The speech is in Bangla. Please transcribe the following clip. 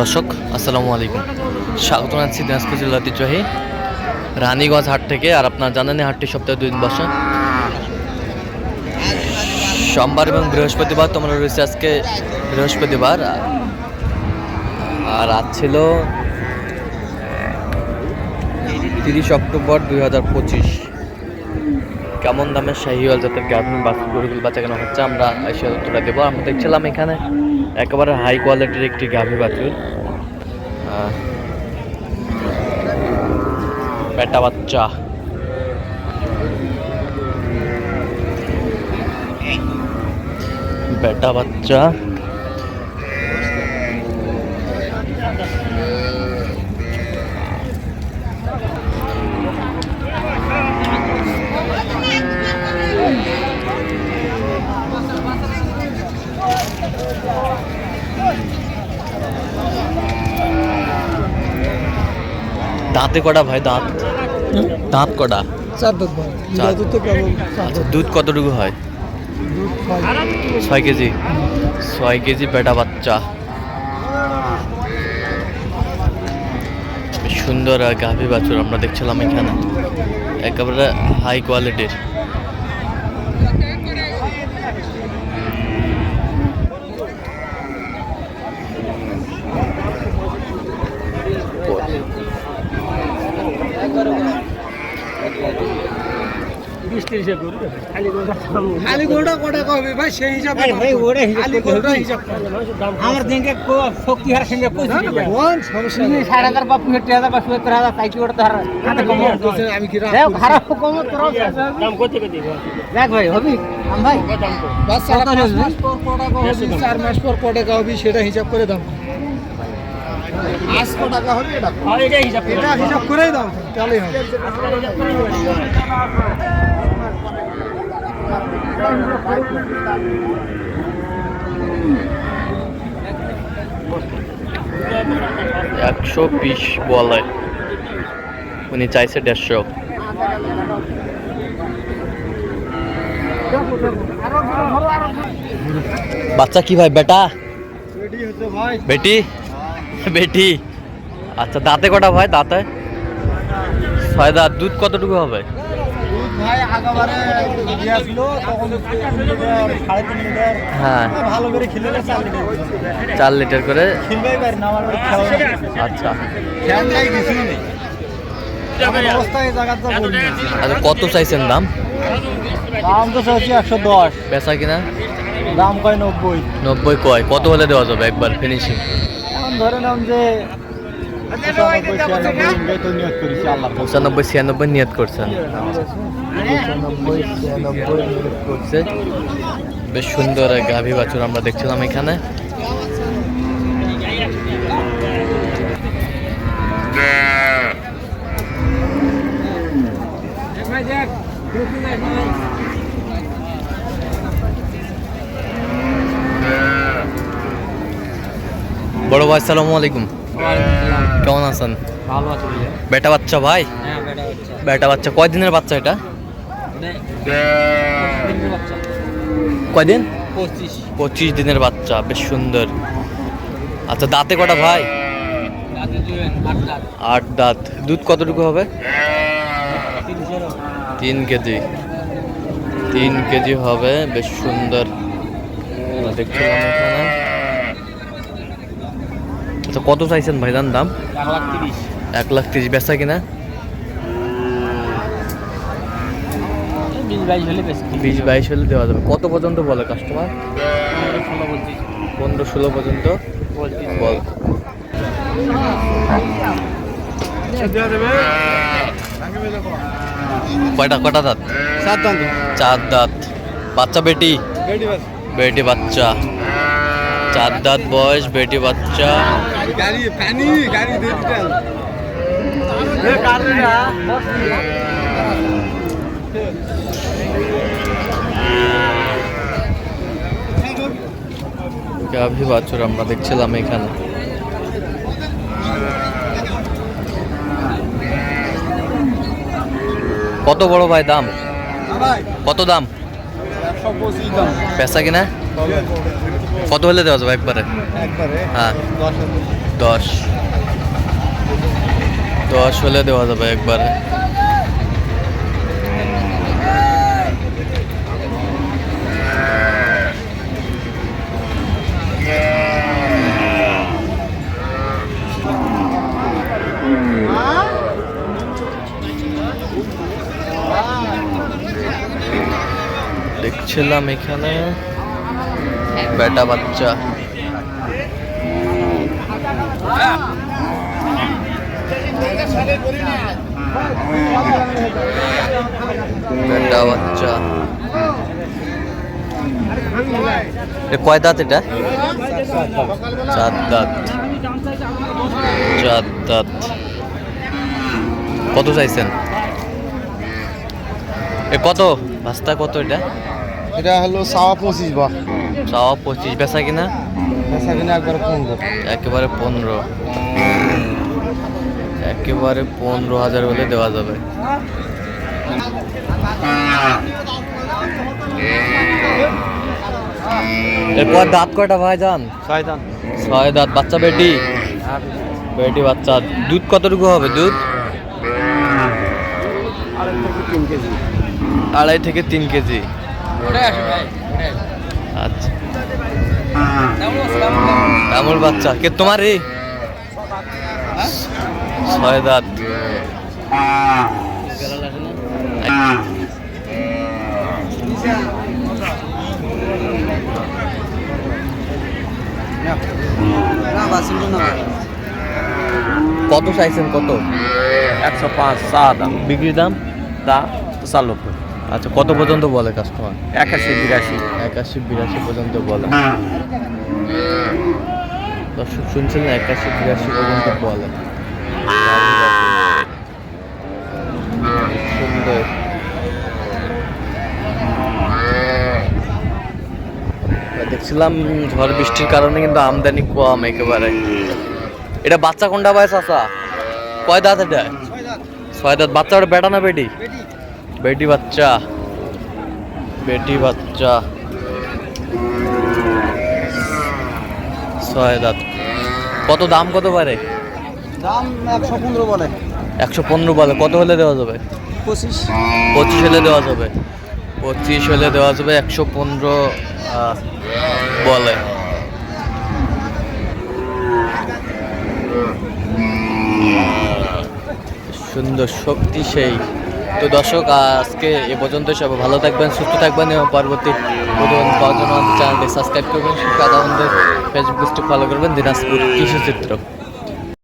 দর্শক, আসসালামু আলাইকুম। স্বাগত জানাচ্ছি দিনাজপুর জেলা ঐতিহ্যবাহী রানীগঞ্জ হাট থেকে। আর আপনার জানেন হাটটি সপ্তাহে দুই দিন বসে। সোমবার এবং বৃহস্পতিবার তোমরা রয়েছে আজকে বৃহস্পতিবার। আর আজ ছিল তিরিশ অক্টোবর দুই হাজার পঁচিশ। কেমন দামের শাহিওয়াল জাতের গাভিন বাস গরুগুলো বাচ্চা কেন হচ্ছে, আমরা এসে উত্তরটা দেবো। আমরা দেখছিলাম এখানে একেবারে হাই কোয়ালিটির একটি গাভী বাছুর। পেটা বাচ্চা। বেটা বাচ্চা। দাঁতে কটা ভাই দাঁত? দাঁত কটা? চার ভাই। চার। দুধ তো কেমন আচ্ছা দুধ কতটুকু হয়? ছয়। কেজি। ছয় কেজি বেটা বাচ্চা। সুন্দর আর গাভী বাছুর আমরা দেখছিলাম এখানে। একেবারে হাই কোয়ালিটির খালি গরুটা কটা কবে ভাই? সেই হিসাবে আরে ভাই, ওটা হিসাব খালি করতে গরুটা হবে। হিসাব করে। আমার দিনকে শক্তি হার সঙ্গে পৌঁছে না, না, কোন সমস্যা তুমি নেই। ষাট হাজার বা পঁয়ষট্টি হাজার বা সত্তর হাজার তাই কি ওটা তো হার- হাতে কম হবে। বলছে, আমি কি রাগ দেখ, করছি? খারাপ কম দেখ ভাই হবি? আম ভাই? বাচ্চারা কত? পাঁচ হবে? মাস পর ক টাকা চার মাস পর ক টাকা সেটা হিসাব করে দাম আজ টাকা হবে? এটা এটা হিসাব করেই দাম তাহলেই হবে। একশো বিশ বলে। উনি চাইছে দেড়শো। বাচ্চা কি ভাই, বেটা? বেটি? বেটি। আচ্ছা দাঁতে কটা ভাই, দাঁতে? ছয় দাঁত, দুধ কতটুকু হবে? ভাই আগাবারে দিয়েছিল তখন সাড়ে তিন লিটার হ্যাঁ। ভালো করে খেলে চার লিটার? চার লিটার করে? খেলবেই পারি না আমার বাড়ি খেলা আচ্ছা। কিছুই নেই। আচ্ছা কত চাইছেন দাম? দাম তো চাইছি একশো দশ। বেচা কিনা? দাম কয় নব্বই। নব্বই কয়। কত হলে দেওয়া যাবে একবার ফিনিশিং এখন ধরে নাম যে বেশ সুন্দর গাভী বাছুর আমরা দেখছিলাম এখানে। বড় ভাই সালামু আলাইকুম। কেমন আছেন? ভালো আছে বেটা বাচ্চা ভাই? হ্যাঁ বেটা বাচ্চা। বেটা বাচ্চা কয় দিনের বাচ্চা এটা? কয়দিন? পঁচিশ। পঁচিশ দিনের বাচ্চা বেশ সুন্দর। আচ্ছা দাঁতে কটা ভাই? আট দাঁত। দুধ কতটুকু হবে? তিন কেজি তিন কেজি। হবে বেশ সুন্দর। আমরা দেখছিলাম এখানে। আচ্ছা কত চাইছেন ভাইজান দাম? এক লাখ তিরিশ। এক লাখ তিরিশ। বেচা কিনা? বিশ বাইশ হলে দেওয়া যাবে। কত পর্যন্ত বলে কাস্টমার পনেরো ষোলো পর্যন্ত। বল। কয়টা কটা দাঁত? সাত দাম চার দাঁত। বাচ্চা বেটি? বেটি বাচ্চা। চার দাঁত বয়স বেটি বাচ্চা। গাড়ি পানি গাড়ি দিয়ে দিতে গাভী বাছুর আমরা দেখছিলাম এখানে। কত বড় ভাই দাম? কত দাম? পেশা কিনা? কত হলে দেওয়া যাবে একবারে? একবারে। হ্যাঁ। দশ হাজার দশ দশ হলে দেওয়া যাবে একবারে দেখছিলাম এখানে বেটা বাচ্চা বেটা বাচ্চা। কয় দাঁত এটা? চার দাঁত। চার দাঁত। কত চাইছেন? এ কত? রাস্তা কত এটা? এটা হলো সাওয়া পঁচিশ বা। সাওয়া পঁচিশ বেচা কিনা? বেচা কিনা একবারে পনেরো। একেবারে পনেরো। একেবারে পনেরো হাজার হলে দেওয়া যাবে। এরপর দাঁত কয়টা ভাই যান ছয় দাম ছয় দাঁত বাচ্চা বেটি? বেটি বাচ্চা। দুধ কতটুকু হবে দুধ? তিন কেজি। আড়াই থেকে তিন কেজি। আচ্ছা। এমন বাচ্চা। কে তোমার এই? ছয় দাঁত। কত চাইছেন কত? একশো পাঁচ চা দাম? বিক্রির দাম দা চালক আচ্ছা কত পর্যন্ত বলে কাস্টমার একাশি বিরাশি। একাশি বিরাশি পর্যন্ত বলে। দর্শক শুনছেন না? একাশি বিরাশি পর্যন্ত বলে। সুন্দর। দেখছিলাম ঝড় বৃষ্টির কারণে কিন্তু আমদানি কম একেবারে। এটা বাচ্চা কোনটা বয়স আসা কয় দাঁত এটা? ছয় দাঁত। বাচ্চা ওটা বেটা না বেটি? বেটি বাচ্চা। বেটি বাচ্চা। ছয় দাঁত। কত দাম কত পারে? দাম একশো পনেরো বলে। একশো পনেরো বলে। কত হলে দেওয়া যাবে? পঁচিশ। পঁচিশ হলে দেওয়া যাবে। পঁচিশ হলে দেওয়া যাবে একশো পনেরো বলে। সুন্দর শক্তি সেই। তো দর্শক, আজকে এ পর্যন্ত সব ভালো থাকবেন, সুস্থ থাকবেন এবং পরবর্তী পাওয়ার জন্য চ্যানেলটি সাবস্ক্রাইব করবেন। শিক্ষা ফেসবুক পেজটি ফলো করবেন, দিনাজপুর কৃষি চিত্র